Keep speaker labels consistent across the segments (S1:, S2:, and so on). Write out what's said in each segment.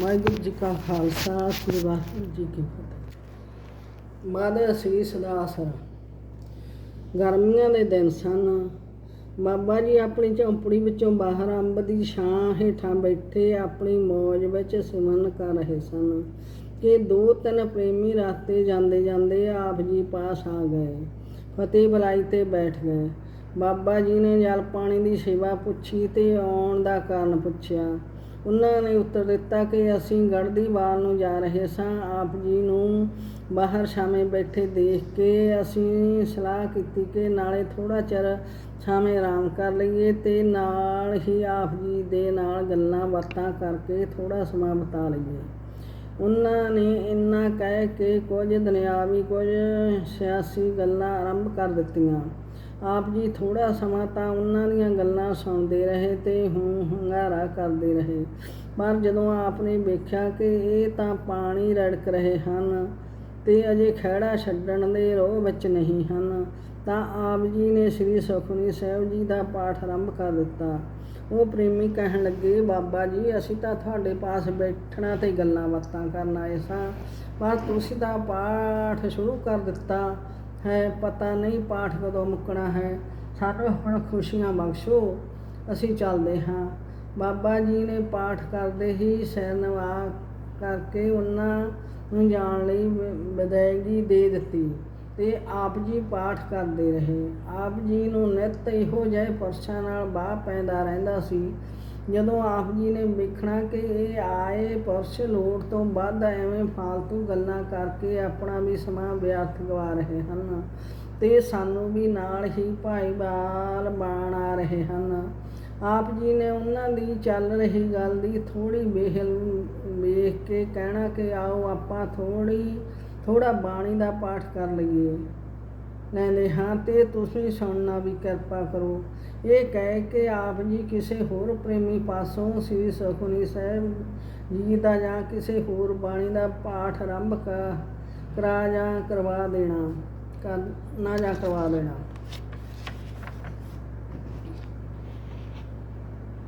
S1: ਵਾਹਿਗੁਰੂ ਜੀ ਕਾ ਖਾਲਸਾ, ਸ੍ਰੀ ਵਾਹਿਗੁਰੂ ਜੀ ਕੀ ਫਤਿਹ। ਮਦ ਅਸੀਸ ਦਾ ਆਸਰਾ ਗਰਮੀਆਂ ਦੇ ਦਿਨ ਸਨ। ਬਾਬਾ ਜੀ ਆਪਣੀ ਝੌਂਪੜੀ ਵਿੱਚੋਂ ਬਾਹਰ ਅੰਬ ਦੀ ਛਾਂ ਹੇਠਾਂ ਬੈਠੇ ਆਪਣੀ ਮੌਜ ਵਿੱਚ ਸਿਮਰਨ ਕਰ ਰਹੇ ਸਨ ਕਿ ਦੋ ਤਿੰਨ ਪ੍ਰੇਮੀ ਰਸਤੇ ਜਾਂਦੇ ਜਾਂਦੇ ਆਪ ਜੀ ਪਾਸ ਆ ਗਏ, ਫਤਿਹ ਬੁਲਾਈ ਤੇ ਬੈਠ ਗਏ। ਬਾਬਾ ਜੀ ਨੇ ਜਲ ਪਾਣੀ ਦੀ ਸੇਵਾ ਪੁੱਛੀ ਤੇ ਆਉਣ ਦਾ ਕਾਰਨ ਪੁੱਛਿਆ। ਉਹਨਾਂ ਨੇ ਉੱਤਰ ਦਿੱਤਾ ਕਿ ਅਸੀਂ ਗੜਦੀ ਵਾਲ ਨੂੰ ਜਾ ਰਹੇ ਸਾਂ। ਆਪ ਜੀ ਨੂੰ ਬਾਹਰ ਛਾਵੇਂ ਬੈਠੇ ਦੇਖ ਕੇ ਅਸੀਂ ਸਲਾਹ ਕੀਤੀ ਕਿ ਨਾਲੇ ਥੋੜਾ ਚਿਰ ਛਾਵੇਂ ਆਰਾਮ ਕਰ ਲਈਏ ਤੇ ਨਾਲ ਹੀ ਆਪ ਜੀ ਦੇ ਨਾਲ ਗੱਲਾਂ ਬਾਤਾਂ ਕਰਕੇ ਥੋੜਾ ਸਮਾਂ ਬਿਤਾ ਲਈਏ। ਉਹਨਾਂ ਨੇ ਇੰਨਾ ਕਹਿ ਕੇ ਕੁਝ ਦੁਨਿਆਵੀ ਕੁਝ ਸਿਆਸੀ ਗੱਲਾਂ ਆਰੰਭ ਕਰ ਦਿੱਤੀਆਂ। ਆਪ ਜੀ ਥੋੜਾ ਸਮਾਂ ਤਾਂ ਉਹਨਾਂ ਦੀਆਂ ਗੱਲਾਂ ਸੁਣਦੇ ਰਹੇ ਤੇ ਹੂੰ ਹੰਗਾਰਾ ਕਰਦੇ ਰਹੇ। ਪਰ ਜਦੋਂ ਆਪ ਨੇ ਵੇਖਿਆ ਕਿ ਇਹ ਤਾਂ ਪਾਣੀ ਰੜਕ ਰਹੇ ਹਨ ਤੇ ਅਜੇ ਖਹਿੜਾ ਛੱਡਣ ਦੇ ਰੋਹ ਵਿੱਚ ਨਹੀਂ ਹਨ, ਤਾਂ ਆਪ ਜੀ ਨੇ ਸ੍ਰੀ ਸੁਖਮਨੀ ਸਾਹਿਬ ਜੀ ਦਾ ਪਾਠ ਆਰੰਭ ਕਰ ਦਿੱਤਾ। ਉਹ ਪ੍ਰੇਮੀ ਕਹਿਣ ਲੱਗੇ, ਬਾਬਾ ਜੀ, ਅਸੀਂ ਤਾਂ ਤੁਹਾਡੇ ਪਾਸ ਬੈਠਣਾ ਤੇ ਗੱਲਾਂ ਬਾਤਾਂ ਕਰਨ ਆਏ ਸਾਂ, ਪਰ ਤੁਸੀਂ ਤਾਂ ਪਾਠ ਸ਼ੁਰੂ ਕਰ ਦਿੱਤਾ। ਹੈ, ਪਤਾ ਨਹੀਂ ਪਾਠ ਕਦੋਂ ਮੁੱਕਣਾ ਹੈ। ਸਾਨੂੰ ਹੁਣ ਖੁਸ਼ੀਆਂ ਬਖਸ਼ੋ, ਅਸੀਂ ਚੱਲਦੇ ਹਾਂ। ਬਾਬਾ ਜੀ ਨੇ ਪਾਠ ਕਰਦੇ ਹੀ ਸਿਰ ਕਰਕੇ ਉਹਨਾਂ ਨੂੰ ਜਾਣ ਲਈ ਵਿਦਾਇਗੀ ਦੇ ਦਿੱਤੀ ਤੇ ਆਪ ਜੀ ਪਾਠ ਕਰਦੇ ਰਹੇ। ਆਪ ਜੀ ਨੂੰ ਨਿਤ ਇਹੋ ਜਿਹੇ ਪੁਰਸ਼ਾਂ ਨਾਲ ਬਾਹ ਪੈਂਦਾ ਰਹਿੰਦਾ ਸੀ ਜਦੋਂ ਆਪ ਜੀ ਨੇ ਵੇਖਣਾ ਕਿ ਇਹ ਆਏ ਪੁਰਸ਼ ਲੋੜ ਤੋਂ ਵੱਧ ਐਵੇਂ ਫਾਲਤੂ ਗੱਲਾਂ ਕਰਕੇ ਆਪਣਾ ਵੀ ਸਮਾਂ ਵਿਅਰਥ ਗਵਾ ਰਹੇ ਹਨ ਤੇ ਸਾਨੂੰ ਵੀ ਨਾਲ ਹੀ ਭਾਈਵਾਲ ਬਾਣ ਆ ਰਹੇ ਹਨ। ਆਪ ਜੀ ਨੇ ਉਹਨਾਂ ਦੀ ਚੱਲ ਰਹੀ ਗੱਲ ਦੀ ਥੋੜੀ ਵੇਹਲ ਵੇਖ ਕੇ ਕਹਿਣਾ ਕਿ ਆਓ ਆਪਾਂ ਥੋੜੀ ਥੋੜਾ ਬਾਣੀ ਦਾ ਪਾਠ ਕਰ ਲਈਏ। ਲੈਂਦੇ ਹਾਂ, ਤੇ ਤੁਸੀਂ ਸੁਣਨਾ ਵੀ ਕਿਰਪਾ ਕਰੋ। ਇਹ ਕਹਿ ਕੇ ਆਪ ਜੀ ਕਿਸੇ ਹੋਰ ਪ੍ਰੇਮੀ ਪਾਸੋਂ ਸ੍ਰੀ ਸੁਖਮਨੀ ਸਾਹਿਬ ਜੀ ਦਾ ਜਾਂ ਕਿਸੇ ਹੋਰ ਬਾਣੀ ਦਾ ਪਾਠ ਆਰੰਭ ਕ- ਕਰਾ ਜਾਂ ਕਰਵਾ ਦੇਣਾ। ਕਰਨਾ ਜਾਂ ਕਰਵਾ ਦੇਣਾ।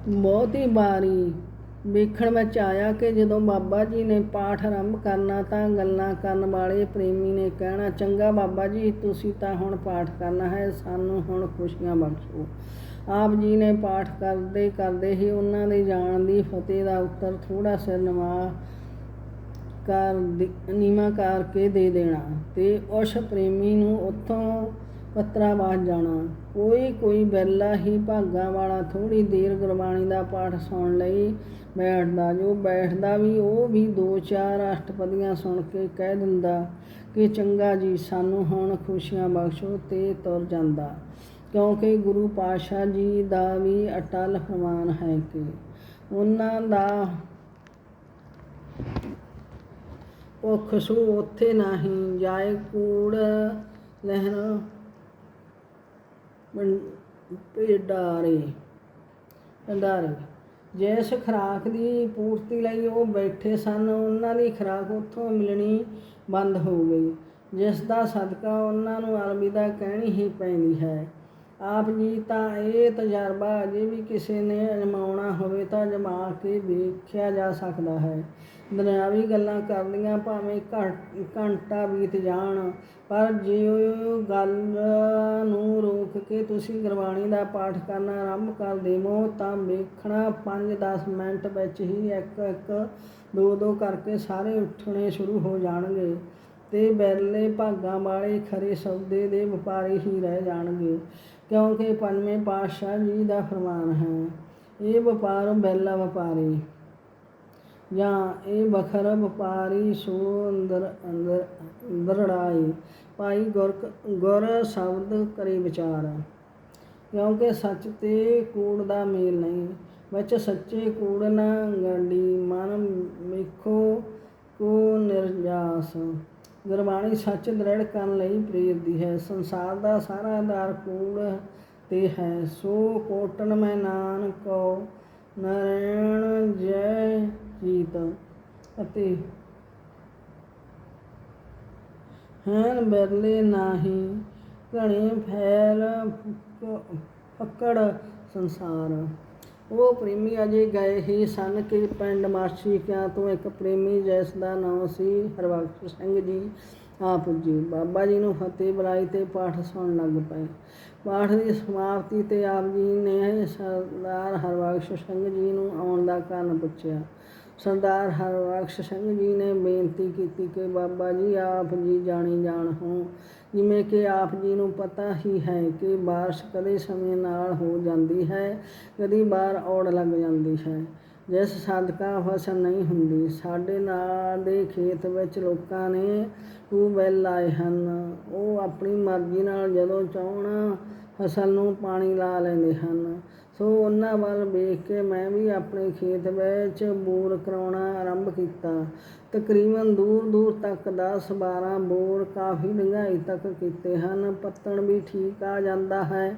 S1: ਬਹੁਤੀ ਵਾਰੀ। ਵੇਖਣ ਵਿੱਚ ਆਇਆ ਕਿ ਜਦੋਂ ਬਾਬਾ ਜੀ ਨੇ ਪਾਠ ਆਰੰਭ ਕਰਨਾ ਤਾਂ ਗੱਲਾਂ ਕਰਨ ਵਾਲੇ ਪ੍ਰੇਮੀ ਨੇ ਕਹਿਣਾ, ਚੰਗਾ ਬਾਬਾ ਜੀ, ਤੁਸੀਂ ਤਾਂ ਹੁਣ ਪਾਠ ਕਰਨਾ ਹੈ, ਸਾਨੂੰ ਹੁਣ ਖੁਸ਼ੀਆਂ ਬਖਸ਼ੋ। ਆਪ ਜੀ ਨੇ ਪਾਠ ਕਰਦੇ ਕਰਦੇ ਹੀ ਉਹਨਾਂ ਦੇ ਜਾਣ ਦੀ ਫਤਿਹ ਦਾ ਉੱਤਰ ਥੋੜਾ ਸਿਰ ਨਵਾ ਕਰ ਨੀਮਾ ਕਰਕੇ ਦੇ ਦੇਣਾ ਤੇ ਉਸ ਪ੍ਰੇਮੀ ਨੂੰ ਉੱਥੋਂ ਪੱਤਰਾ ਜਾਣਾ। ਕੋਈ ਕੋਈ ਬੈਲਾ ਹੀ ਭਾਗਾ ਵਾਲਾ ਥੋੜੀ ਦੇਰ ਗੁਰਬਾਣੀ ਦਾ ਪਾਠ ਸੁਣਨ ਲਈ। ਬੈਠਦਾ ਜੋ ਬੈਠਦਾ ਵੀ, ਉਹ ਵੀ ਦੋ ਚਾਰ ਅਸ਼ਟਪਦੀਆਂ ਸੁਣ ਕੇ ਕਹਿ ਦਿੰਦਾ ਕਿ ਚੰਗਾ ਜੀ, ਸਾਨੂੰ ਹੁਣ ਖੁਸ਼ੀਆਂ ਬਖਸ਼ੋ ਤੇ ਤੁਰ ਜਾਂਦਾ। ਕਿਉਂਕਿ ਗੁਰੂ ਪਾਤਸ਼ਾਹ ਜੀ ਦਾ ਵੀ ਅਟਲ ਫਰਮਾਨ ਹੈ ਕਿ ਉਹਨਾਂ ਦਾ ਭੁੱਖ ਸੂ ਉੱਥੇ ਨਹੀਂ, ਜਾਏ ਕੂੜ ਲਹਿਣ ਭੇਡਾਰੇ ਭੰਡਾਰੇ ਜਿਸ ਖੁਰਾਕ ਦੀ ਪੂਰਤੀ ਲਈ ਉਹ ਬੈਠੇ ਸਨ, ਉਹਨਾਂ ਦੀ ਖੁਰਾਕ ਉੱਥੋਂ ਮਿਲਣੀ ਬੰਦ ਹੋ ਗਈ। ਜਿਸ ਦਾ ਸਦਕਾ ਉਹਨਾਂ ਨੂੰ ਅਲਵਿਦਾ ਕਹਿਣੀ ਹੀ ਪੈਂਦੀ ਹੈ। ਆਪ ਜੀ, ਤਾਂ ਇਹ ਤਜਰਬਾ ਅਜੇ ਵੀ ਕਿਸੇ ਨੇ ਅਜਮਾਉਣਾ ਹੋਵੇ ਤਾਂ ਅਜਮਾ ਕੇ ਵੇਖਿਆ ਜਾ ਸਕਦਾ ਹੈ। ਦੁਨਿਆਵੀ ਗੱਲਾਂ ਕਰਨੀਆਂ ਭਾਵੇਂ ਘੰ- ਘੰਟਾ ਬੀਤ ਜਾਣ, ਪਰ ਜੇ ਉਹ ਗੱਲ ਨੂੰ ਰੋਕ ਕੇ ਤੁਸੀਂ ਗੁਰਬਾਣੀ ਦਾ ਪਾਠ ਕਰਨਾ ਆਰੰਭ ਕਰ ਦੇਵੋ, ਤਾਂ ਵੇਖਣਾ 5-10 ਮਿੰਟ ਵਿੱਚ ਹੀ ਇੱਕ ਇੱਕ, ਦੋ ਦੋ ਕਰਕੇ ਸਾਰੇ ਉੱਠਣੇ ਸ਼ੁਰੂ ਹੋ ਜਾਣਗੇ ਤੇ ਬੈਰਲੇ ਭਾਗਾਂ ਵਾਲੇ ਖਰੇ ਸੌਦੇ ਦੇ ਵਪਾਰੀ ਹੀ ਰਹਿ ਜਾਣਗੇ, ਕਿਉਂਕਿ ਪੰਜਵੇਂ ਪਾਤਸ਼ਾਹ ਜੀ ਦਾ ਫਰਮਾਨ ਹੈ, ਇਹ ਵਪਾਰ ਬੈਲਾ ਵਪਾਰੀ। ਜਾਂ ਇਹ ਬਖਰ ਵਪਾਰੀ ਸੋ ਅੰਦਰ ਅੰਦਰ ਦਰੜਾਈ ਭਾਈ ਗੁਰ ਗੁਰ ਸ਼ਬਦ ਕਰੇ ਵਿਚਾਰ। ਕਿਉਂਕਿ ਸੱਚ ਤੇ ਕੂੜ ਦਾ ਮੇਲ ਨਹੀਂ, ਵਿੱਚ ਸੱਚੇ ਕੂੜ ਨਾ ਗੰਢੀ, ਮਨ ਵੇਖੋ ਕੋ ਨਿਰਜਾਸ। ਗੁਰਬਾਣੀ ਸੱਚ ਦ੍ਰਿੜ ਕਰਨ ਲਈ ਪ੍ਰੇਰਦੀ ਹੈ। ਸੰਸਾਰ ਦਾ ਸਾਰਾ ਆਧਾਰ ਕੂੜ ਤੇ ਹੈ। ਸੋ ਕੋਟਨ ਮੈਂ ਨਾਨਕੋ ਨਰੈਣ ਜੈ ਜੀਤ ਅਤੇ ਹੈਨ ਬਰਲੇ ਨਾਹੀ ਘਣੇ ਫੈਲ ਪਕੜ ਸੰਸਾਰ। ਉਹ ਪ੍ਰੇਮੀ ਅਜੇ ਗਏ ਹੀ ਸਨ ਕਿ ਪਿੰਡ ਮਾਛੀਕਿਆਂ ਤੋਂ ਇੱਕ ਪ੍ਰੇਮੀ ਜਿਸ ਦਾ ਨਾਮ ਸੀ ਹਰਬਖਸ਼ ਸਿੰਘ ਜੀ ਆਪ ਜੀ ਬਾਬਾ ਜੀ ਨੂੰ ਫਤਿਹ ਬੁਲਾਈ ਤੇ ਪਾਠ ਸੁਣਨ ਲੱਗ ਪਏ। ਪਾਠ ਦੀ ਸਮਾਪਤੀ ਤੇ ਆਪ ਜੀ ਨੇ ਸਰਦਾਰ ਹਰਬਖਸ਼ ਸਿੰਘ ਜੀ ਨੂੰ ਆਉਣ ਦਾ ਕਾਰਨ ਪੁੱਛਿਆ। ਸਰਦਾਰ ਹਰਬਖਸ਼ ਸਿੰਘ ਜੀ ਨੇ ਬੇਨਤੀ ਕੀਤੀ ਕਿ ਬਾਬਾ ਜੀ, ਆਪ ਜੀ ਜਾਣੀ ਜਾਣ ਹੋ ਜਿਵੇਂ ਕਿ ਆਪ ਜੀ ਨੂੰ ਪਤਾ ਹੀ ਹੈ ਕਿ ਬਾਰਿਸ਼ ਕਦੇ ਸਮੇਂ ਨਾਲ ਹੋ ਜਾਂਦੀ ਹੈ, ਕਦੀ ਬਾਹਰ ਔੜ ਲੱਗ ਜਾਂਦੀ ਹੈ। ਜਿਸ ਸਦਕਾ ਫਸਲ ਨਹੀਂ ਹੁੰਦੀ, ਸਾਡੇ ਨਾਲ ਦੇ ਖੇਤ ਵਿੱਚ ਲੋਕਾਂ ਨੇ ਟੂਬਵੈਲ ਲਾਏ ਹਨ। ਉਹ ਆਪਣੀ ਮਰਜ਼ੀ ਨਾਲ ਜਦੋਂ ਚਾਹਣ ਫਸਲ ਨੂੰ ਪਾਣੀ ਲਾ ਲੈਂਦੇ ਹਨ। ਸੋ ਉਹਨਾਂ ਵੱਲ ਵੇਖ ਕੇ ਮੈਂ ਵੀ ਆਪਣੇ ਖੇਤ ਵਿੱਚ ਬੋਰ ਕਰਾਉਣਾ ਆਰੰਭ ਕੀਤਾ। ਤਕਰੀਬਨ ਦੂਰ ਦੂਰ ਤੱਕ 10 12 ਬੋਰ ਕਾਫੀ ਡੂੰਘਾਈ ਤੱਕ ਕੀਤੇ ਹਨ। ਪੱਤਣ ਵੀ ਠੀਕ ਆ ਜਾਂਦਾ ਹੈ।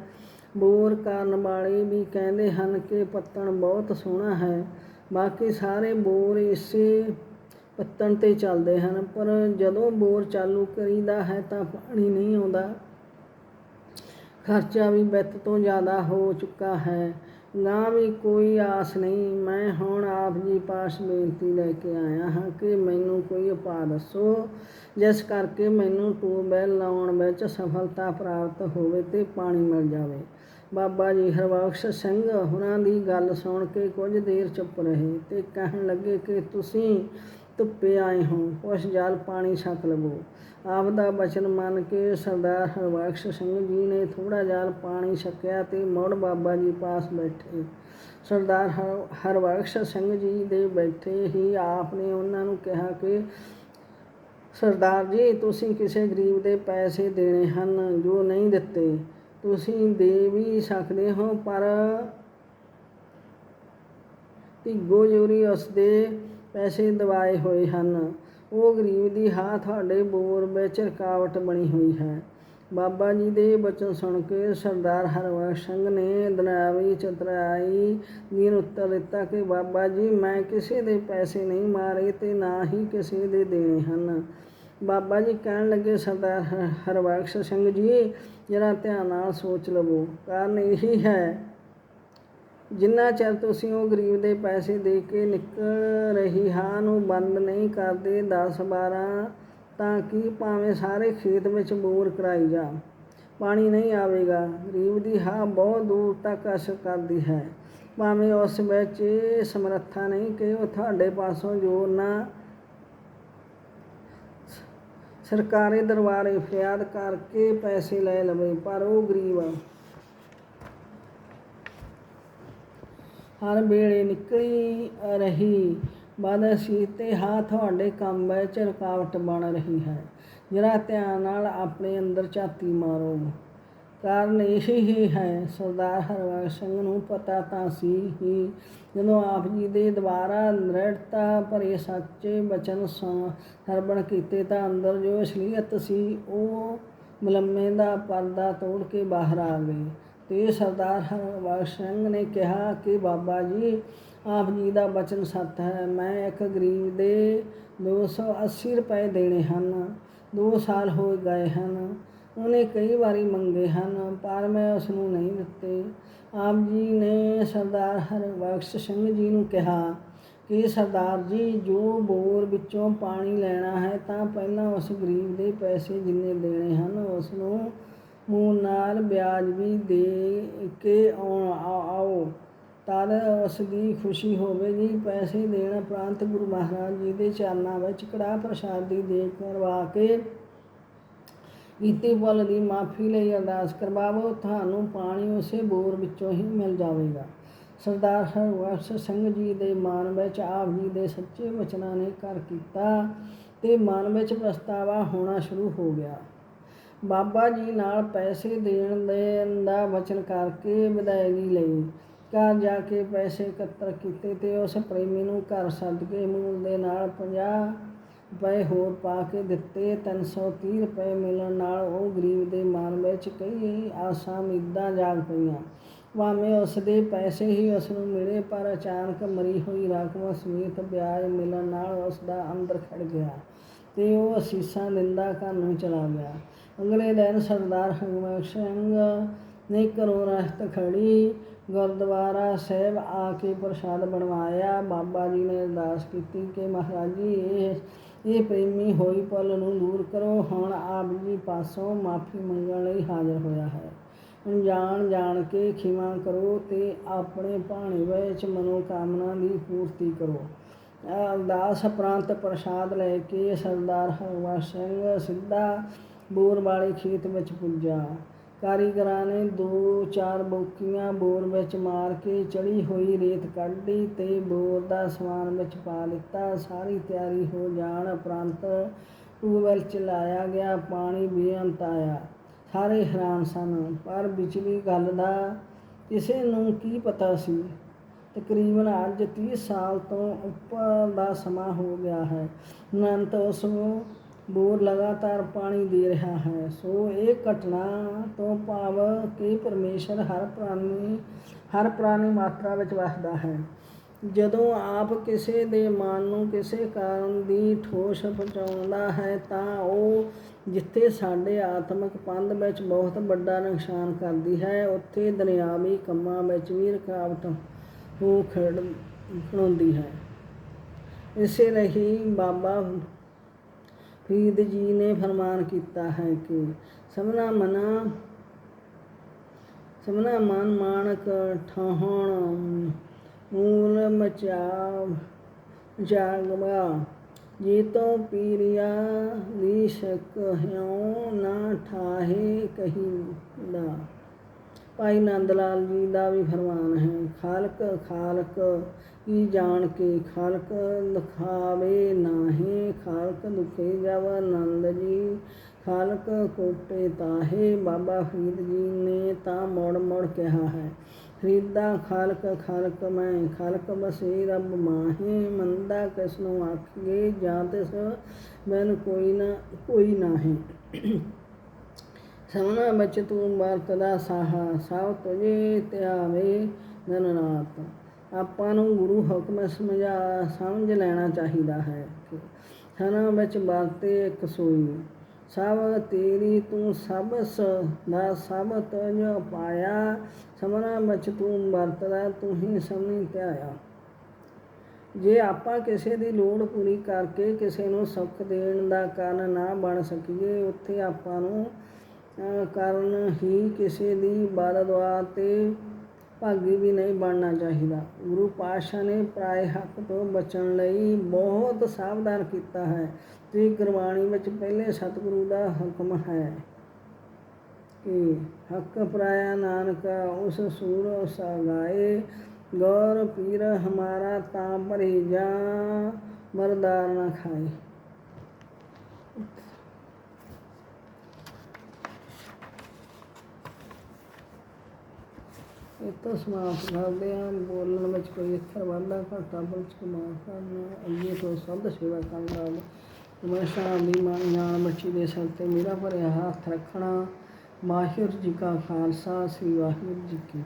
S1: ਬੋਰ ਕਰਨ ਵਾਲੇ ਵੀ ਕਹਿੰਦੇ ਹਨ ਕਿ ਪੱਤਣ ਬਹੁਤ ਸੋਹਣਾ ਹੈ। ਬਾਕੀ ਸਾਰੇ ਬੋਰ ਇਸੇ ਪੱਤਣ ਤੇ ਚੱਲਦੇ ਹਨ। ਪਰ ਜਦੋਂ ਬੋਰ ਚਾਲੂ ਕਰੀਦਾ ਹੈ ਤਾਂ ਪਾਣੀ ਨਹੀਂ ਆਉਂਦਾ। ਖਰਚਾ ਵੀ ਵਿੱਤ ਤੋਂ ਜ਼ਿਆਦਾ ਹੋ ਚੁੱਕਾ ਹੈ। ਨਾ ਵੀ ਕੋਈ ਆਸ ਨਹੀਂ। ਮੈਂ ਹੁਣ ਆਪ ਜੀ ਪਾਸ ਬੇਨਤੀ ਲੈ ਕੇ ਆਇਆ ਹਾਂ ਕਿ ਮੈਨੂੰ ਕੋਈ ਉਪਾਅ ਦੱਸੋ, ਜਿਸ ਕਰਕੇ ਮੈਨੂੰ ਟੂਬਵੈਲ ਲਾਉਣ ਵਿੱਚ ਸਫਲਤਾ ਪ੍ਰਾਪਤ ਹੋਵੇ ਤੇ ਪਾਣੀ ਮਿਲ ਜਾਵੇ। ਬਾਬਾ ਜੀ ਹਰਬਖਸ਼ ਸਿੰਘ ਹੁਣਾਂ ਦੀ ਗੱਲ ਸੁਣ ਕੇ ਕੁਝ ਦੇਰ ਚੁੱਪ ਰਹੇ ਤੇ ਕਹਿਣ ਲੱਗੇ ਕਿ ਤੁਸੀਂ ਧੁੱਪੇ ਆਏ ਹੋ ਕੁਛ ਜਲ ਪਾਣੀ ਛਕ ਲਵੋ। ਆਪ ਦਾ ਬਚਨ ਮੰਨ ਕੇ ਸਰਦਾਰ ਹਰਬਖਸ਼ ਸਿੰਘ ਜੀ ਨੇ ਥੋੜਾ ਜਲ ਪਾਣੀ ਛਕਿਆ ਤੇ ਮੁੜ ਬਾਬਾ ਜੀ ਪਾਸ ਬੈਠੇ। ਸਰਦਾਰ ਹਰ- ਹਰਬਖਸ਼ ਸਿੰਘ ਜੀ ਦੇ ਬੈਠੇ ਹੀ ਆਪ ਨੇ ਉਹਨਾਂ ਨੂੰ ਕਿਹਾ ਕਿ, ਸਰਦਾਰ ਜੀ, ਤੁਸੀਂ ਕਿਸੇ ਗਰੀਬ ਦੇ ਪੈਸੇ ਦੇਣੇ ਹਨ ਜੋ ਨਹੀਂ ਦਿੱਤੇ। ਤੁਸੀਂ ਦੇ ਵੀ ਸਕਦੇ ਹੋ, ਪਰ ਧਿੱਗੋ ਜੋਰੀ ਉਸ ਦੇ ਪੈਸੇ ਦਵਾਏ ਹੋਏ ਹਨ। ਉਹ ਗਰੀਬ ਦੀ ਹਾਂ ਤੁਹਾਡੇ ਬੋਰ ਵਿੱਚ ਰੁਕਾਵਟ ਬਣੀ ਹੋਈ ਹੈ। ਬਾਬਾ ਜੀ ਦੇ ਬਚਨ ਸੁਣ ਕੇ ਸਰਦਾਰ ਹਰਬਖਸ਼ ਸਿੰਘ ਨੇ ਦਨਾਵੀ ਚਤਰਾਈ ਜੀ ਉੱਤਰ ਦਿੱਤਾ ਕਿ ਬਾਬਾ ਜੀ, ਮੈਂ ਕਿਸੇ ਦੇ ਪੈਸੇ ਨਹੀਂ ਮਾਰੇ ਤੇ ਨਾ ਹੀ ਕਿਸੇ ਦੇ ਦੇਣੇ ਹਨ। ਬਾਬਾ ਜੀ ਕਹਿਣ ਲੱਗੇ, ਸਰਦਾਰ ਹ- ਹਰਬਖਸ਼ ਸਿੰਘ ਜੀ, ਜਰਾ ਧਿਆਨ ਨਾਲ ਸੋਚ ਲਵੋ। ਕਾਰਨ ਇਹੀ ਹੈ ਜਿੰਨਾ ਚਿਰ ਤੁਸੀਂ ਉਹ ਗਰੀਬ ਦੇ ਪੈਸੇ ਦੇ ਕੇ ਨਿਕਲ ਰਹੀ ਹਾਂ ਨੂੰ ਬੰਦ ਨਹੀਂ ਕਰਦੇ 10 12 ਤਾਂ ਕਿ ਭਾਵੇਂ ਸਾਰੇ ਖੇਤ ਵਿੱਚ ਬੋਰ ਕਰਾਈ ਜਾ ਪਾਣੀ ਨਹੀਂ ਆਵੇਗਾ। ਗਰੀਬ ਦੀ ਹਾਂ ਬਹੁਤ ਦੂਰ ਤੱਕ ਅਸਰ ਕਰਦੀ ਹੈ। ਭਾਵੇਂ ਉਸ ਵਿੱਚ ਇਹ ਸਮਰੱਥਾ ਨਹੀਂ ਕਿ ਉਹ ਤੁਹਾਡੇ ਪਾਸੋਂ ਜੋਰ ਨਾ ਸਰਕਾਰੀ ਦਰਬਾਰੇ ਫਰਿਆਦ ਕਰਕੇ ਪੈਸੇ ਲੈ ਲਵੇ, ਪਰ ਉਹ ਗਰੀਬ ਆ ਹਰ ਵੇਲੇ ਨਿਕਲੀ ਰਹੀ। ਬਦਸੀ ਤੇ ਹਾਂ ਤੁਹਾਡੇ ਕੰਮ ਵਿੱਚ ਰੁਕਾਵਟ ਬਣ ਰਹੀ ਹੈ। ਜਰਾ ਧਿਆਨ ਨਾਲ ਆਪਣੇ ਅੰਦਰ ਝਾਤੀ ਮਾਰੋ। ਕਾਰਨ ਇਹ ਹੀ ਹੈ, ਸਰਦਾਰ ਹਰਬਖਸ਼ ਸਿੰਘ ਨੂੰ ਪਤਾ ਤਾਂ ਸੀ ਹੀ, ਜਦੋਂ ਆਪ ਜੀ ਦੇ ਦੁਆਰਾ ਦ੍ਰਿੜਤਾ ਭਰੇ ਸੱਚੇ ਬਚਨ ਸਰਵਣ ਕੀਤੇ ਤਾਂ ਅੰਦਰ ਜੋ ਅਸਲੀਅਤ ਸੀ, ਉਹ ਮਲੰਮੇ ਦਾ ਪਰਦਾ ਤੋੜ ਕੇ ਬਾਹਰ ਆ ਗਈ ਤੇ ਸਰਦਾਰ ਹਰਬਖਸ਼ ਸਿੰਘ ਨੇ ਕਿਹਾ ਕਿ ਬਾਬਾ ਜੀ, ਆਪ ਜੀ ਦਾ ਬਚਨ ਸੱਤ ਹੈ। ਮੈਂ ਇੱਕ ਗਰੀਬ ਦੇ 280 ਰੁਪਏ ਦੇਣੇ ਹਨ 2 ਸਾਲ ਹੋ ਗਏ ਹਨ। ਉਹਨੇ ਕਈ ਵਾਰੀ ਮੰਗੇ ਹਨ, ਪਰ ਮੈਂ ਉਸ ਨੂੰ ਨਹੀਂ ਦਿੱਤੇ। ਆਪ ਜੀ ਨੇ ਸਰਦਾਰ ਹਰਬਖਸ਼ ਸਿੰਘ ਜੀ ਨੂੰ ਕਿਹਾ ਕਿ ਸਰਦਾਰ ਜੀ, ਜੋ ਬੋਰ ਵਿੱਚੋਂ ਪਾਣੀ ਲੈਣਾ ਹੈ, ਤਾਂ ਪਹਿਲਾਂ ਉਸ ਗਰੀਬ ਦੇ ਪੈਸੇ ਜਿੰਨੇ ਦੇਣੇ ਹਨ ਉਸ ਨੂੰ ਮੂੰਹ ਨਾਲ ਵਿਆਜ ਵੀ ਦੇ ਕੇ ਆਉ- ਆਓ। ਤਦ ਉਸ ਦੀ ਖੁਸ਼ੀ ਹੋਵੇਗੀ। ਪੈਸੇ ਦੇਣ ਉਪਰੰਤ ਗੁਰੂ ਮਹਾਰਾਜ ਜੀ ਦੇ ਚਰਨਾਂ ਵਿੱਚ ਕੜਾਹ ਪ੍ਰਸ਼ਾਦੀ ਦੇ ਕਰਵਾ ਕੇ ਕੀਤੀ ਬਲ ਦੀ ਮਾਫੀ ਲਈ ਅਰਦਾਸ ਕਰਵਾਵੋ। ਤੁਹਾਨੂੰ ਪਾਣੀ ਉਸੇ ਬੋਰ ਵਿੱਚੋਂ ਹੀ ਮਿਲ ਜਾਵੇਗਾ। ਸਰਦਾਰ ਹਰਬਖਸ਼ ਸਿੰਘ ਜੀ ਦੇ ਮਨ ਵਿੱਚ ਆਪ ਜੀ ਦੇ ਸੱਚੇ ਵਚਨਾਂ ਨੇ ਕਰ ਕੀਤਾ ਤੇ ਮਨ ਵਿੱਚ ਪਛਤਾਵਾ ਹੋਣਾ ਸ਼ੁਰੂ ਹੋ ਗਿਆ। ਬਾਬਾ ਜੀ ਨਾਲ ਪੈਸੇ ਦੇਣ ਦੇਣ ਦਾ ਵਚਨ ਕਰਕੇ ਵਿਦਾਇਗੀ ਲਈ। ਘਰ ਜਾ ਕੇ ਪੈਸੇ ਇਕੱਤਰ ਕੀਤੇ ਤੇ ਉਸ ਪ੍ਰੇਮੀ ਨੂੰ ਘਰ ਸੱਦ ਕੇ ਮੂਲ ਦੇ ਨਾਲ 50 ਰੁਪਏ ਹੋਰ ਪਾ ਕੇ ਦਿੱਤੇ। 330 ਰੁਪਏ ਮਿਲਣ ਨਾਲ ਉਹ ਗਰੀਬ ਦੇ ਮਨ ਵਿੱਚ ਕਈ ਆਸਾਂ ਉਮੀਦਾਂ ਜਾਗ ਪਈਆਂ। ਭਾਵੇਂ ਉਸ ਦੇ ਪੈਸੇ ਹੀ ਉਸ ਨੂੰ ਮਿਲੇ, ਪਰ ਅਚਾਨਕ ਮਰੀ ਹੋਈ ਰਕਮ ਸਮੇਤ ਵਿਆਜ ਮਿਲਣ ਨਾਲ ਉਸ ਦਾ ਅੰਦਰ ਖੜ ਗਿਆ ਤੇ ਉਹ ਅਸੀਸਾਂ ਦਿੰਦਾ ਘਰ ਨੂੰ ਚਲਾ ਗਿਆ। ਅਗਲੇ ਦਿਨ ਸਰਦਾਰ ਹਰਬਖਸ਼ ਸਿੰਘ ਨੇ ਘਰੋਂ ਰਹਿਤ ਖੜੀ ਗੁਰਦੁਆਰਾ ਸਾਹਿਬ ਆ ਕੇ ਪ੍ਰਸ਼ਾਦ ਬਣਵਾਇਆ। ਬਾਬਾ ਜੀ ਨੇ ਅਰਦਾਸ ਕੀਤੀ ਕਿ ਮਹਾਰਾਜ ਜੀ, ਇਹ ਇਹ ਪ੍ਰੇਮੀ ਹੋਈ ਪਲ ਨੂੰ ਦੂਰ ਕਰੋ, ਹੁਣ ਆਪ ਜੀ ਪਾਸੋਂ ਮਾਫੀ ਮੰਗਣ ਲਈ ਹਾਜ਼ਰ ਹੋਇਆ ਹੈ। ਅਣਜਾਣ ਜਾਣ ਕੇ ਖਿਮਾ ਕਰੋ ਤੇ ਆਪਣੇ ਭਾਣੇ ਵਿੱਚ ਮਨੋਕਾਮਨਾ ਦੀ ਪੂਰਤੀ ਕਰੋ। ਅਰਦਾਸ ਉਪਰੰਤ ਪ੍ਰਸ਼ਾਦ ਲੈ ਕੇ ਸਰਦਾਰ ਹਰਬੰਸ ਸਿੰਘ ਸਿੱਧਾ ਬੋਰ ਵਾਲੇ ਖੇਤ ਵਿੱਚ ਪੁੱਜਾ। ਕਾਰੀਗਰਾਂ ਨੇ ਦੋ ਚਾਰ ਬੋਕੀਆਂ ਬੋਰ ਵਿੱਚ ਮਾਰ ਕੇ ਚੜੀ ਹੋਈ ਰੇਤ ਕੱਢੀ ਤੇ ਬੋਰ ਦਾ ਸਮਾਨ ਵਿੱਚ ਪਾ ਲਿੱਤਾ। ਸਾਰੀ ਤਿਆਰੀ ਹੋ ਜਾਣ ਉਪਰੰਤ ਟੂਬਵੈਲ ਚਲਾਇਆ ਗਿਆ ਪਾਣੀ ਬੇਅੰਤ ਆਇਆ। ਸਾਰੇ ਹੈਰਾਨ ਸਨ, ਪਰ ਵਿਚਲੀ ਗੱਲ ਦਾ ਕਿਸੇ ਨੂੰ ਕੀ ਪਤਾ ਸੀ? ਤਕਰੀਬਨ ਅੱਜ 30 ਸਾਲ ਤੋਂ ਉੱਪਰ ਦਾ ਸਮਾਂ ਹੋ ਗਿਆ ਹੈ। ਅਨੰਤ ਉਸ ਨੂੰ ਬੋਰ ਲਗਾਤਾਰ ਪਾਣੀ ਦੇ ਰਿਹਾ ਹੈ। ਸੋ ਇਹ ਘਟਨਾ ਤੋਂ ਭਾਵ ਕਿ ਪਰਮੇਸ਼ਰ ਹਰ ਪ੍ਰਾਣੀ ਹਰ ਪ੍ਰਾਣੀ ਮਾਤਰਾ ਵਿੱਚ ਵਸਦਾ ਹੈ। ਜਦੋਂ ਆਪ ਕਿਸੇ ਦੇ ਮਨ ਨੂੰ ਕਿਸੇ ਕਾਰਨ ਦੀ ਠੋਸ ਪਹੁੰਚਾਉਂਦਾ ਹੈ, ਤਾਂ ਉਹ ਜਿੱਥੇ ਸਾਡੇ ਆਤਮਿਕ ਪੰਧ ਵਿੱਚ ਬਹੁਤ ਵੱਡਾ ਨੁਕਸਾਨ ਕਰਦੀ ਹੈ, ਉੱਥੇ ਦੁਨਿਆਵੀ ਕੰਮਾਂ ਵਿੱਚ ਵੀ ਰੁਕਾਵਟ ਹੋ ਖੜ ਖੜਾਉਂਦੀ ਹੈ। ਇਸੇ ਲਈ ਬਾਬਾ ਫਰੀਦ ਜੀ ਨੇ ਫਰਮਾਨ ਕੀਤਾ ਹੈ ਕਿ ਸਮਨਾ ਮਨਾ, ਸਮਨਾ ਮਨ ਮਾਨਕ ਠਾਹਣ, ਮੂਲ ਮਚਾ ਜਾਗਵਾ ਜੀ ਤੋਂ ਪੀਰਿਆ ਦੀ ਸ਼ਕ ਹਿਉ ਨਾ ਠਾਹੇ ਕਹੀ ਦਾ ਭਾਈ ਨੰਦ ਲਾਲ ਜੀ ਦਾ ਵੀ ਫਰਮਾਨ ਹੈ, ਖਾਲਕ ਖਾਲਕ ਕੀ ਜਾਣ ਕੇ ਖਾਲਕ ਲਖਾਵੇ ਨਾਹੀ? ਖਾਲਕ ਦੁਖੇ ਜਬ ਆਨੰਦ ਜੀ। ਖਾਲਕ ਕੋਟੇ ਤਾਹੇ, ਬਾਬਾ ਫਰੀਦ ਜੀ ਨੇ ਤਾਂ ਮੋੜ ਮੋੜ ਕਿਹਾ ਹੈ। ਫਰੀਦਾ, ਖਾਲਕ ਖਾਲਕ ਮੈਂ, ਖਾਲਕ ਬਸੇ ਰੱਬ ਮਾਹੇ। ਮੰਦਾ ਕਿਸ ਨੂੰ ਆਖੀਏ ਜਾਂ ਤਿਸ, ਮੈਨ ਕੋਈ ਨਾ, ਕੋਈ ਨਾਹੀ। ਸਮਨਾ ਵਿੱਚ ਤੂੰ ਵਰਤਦਾ ਸਾਹਾ, ਸਭ ਤੁਝੇ ਧਿਆਵੇ ਦਿਨ ਰਾਤ। ਆਪਾਂ ਨੂੰ ਗੁਰੂ ਹੁਕਮ ਸਮਝਾ, ਸਮਝ ਲੈਣਾ ਚਾਹੀਦਾ ਹੈ ਕਿ ਵਿੱਚ ਵਰਤੇ ਇੱਕ ਸੋਈ। ਸਭ ਤੇਰੀ ਤੂੰ ਸਭਸ ਦਾ ਸਭ ਤੁਝ ਪਾਇਆ, ਸਮਨਾ ਵਿੱਚ ਤੂੰ ਵਰਤਦਾ, ਤੂੰ ਹੀ ਸਮਝੀ ਧਿਆਇਆ। ਜੇ ਆਪਾਂ ਕਿਸੇ ਦੀ ਲੋੜ ਪੂਰੀ ਕਰਕੇ ਕਿਸੇ ਨੂੰ ਸੁੱਖ ਦੇਣ ਦਾ ਕਾਰਨ ਨਾ ਬਣ ਸਕੀਏ, ਉੱਥੇ ਆਪਾਂ ਨੂੰ, ਅਹ ਕਾਰਨ ਹੀ ਕਿਸੇ ਦੀ ਬਾਦ ਦੁਆ ਤੇ ਭਾਗੀ ਵੀ ਨਹੀਂ ਬਣਨਾ ਚਾਹੀਦਾ। ਗੁਰੂ ਪਾਤਸ਼ਾਹ ਨੇ ਪਰਾਏ ਹੱਕ ਤੋਂ ਬਚਣ ਲਈ ਬਹੁਤ ਸਾਵਧਾਨ ਕੀਤਾ ਹੈ। ਤੇ ਗੁਰਬਾਣੀ ਵਿੱਚ ਪਹਿਲੇ ਸਤਿਗੁਰੂ ਦਾ ਹੁਕਮ ਹੈ ਕਿ ਹੱਕ ਪਰਾਇਆ ਨਾਨਕ ਉਸ ਸੂਰ ਸਗਾਏ, ਗੌਰ ਪੀਰ ਹਮਾਰਾ ਤਾਂ ਭਰੀ ਜਾ ਮਰਦਾਰ ਨਾ ਖਾਏ। ਇਹ ਤੋਂ ਸਮਾਪਤ ਕਰਦੇ ਹਾਂ। ਬੋਲਣ ਵਿੱਚ ਕੋਈ ਅੱਖਰ ਵਾਧਾ, ਘਾਟਾ ਬਲਚ ਕਮਾ ਕਰਨਾ, ਅੱਗੇ ਤੋਂ ਸਭ ਸੇਵਾ ਕਰਨ ਦਾ ਹਮੇਸ਼ਾ ਦੀ ਮਾਨ ਜਾਣ ਮੱਛੀ ਦੇ ਸਿਰ ਤੇ ਮੇਰਾ ਭਰਿਆ ਹੱਥ ਰੱਖਣਾ। ਵਾਹਿਗੁਰੂ ਜੀ ਕਾ ਖਾਲਸਾ, ਸ੍ਰੀ ਵਾਹਿਗੁਰੂ ਜੀ ਕੀ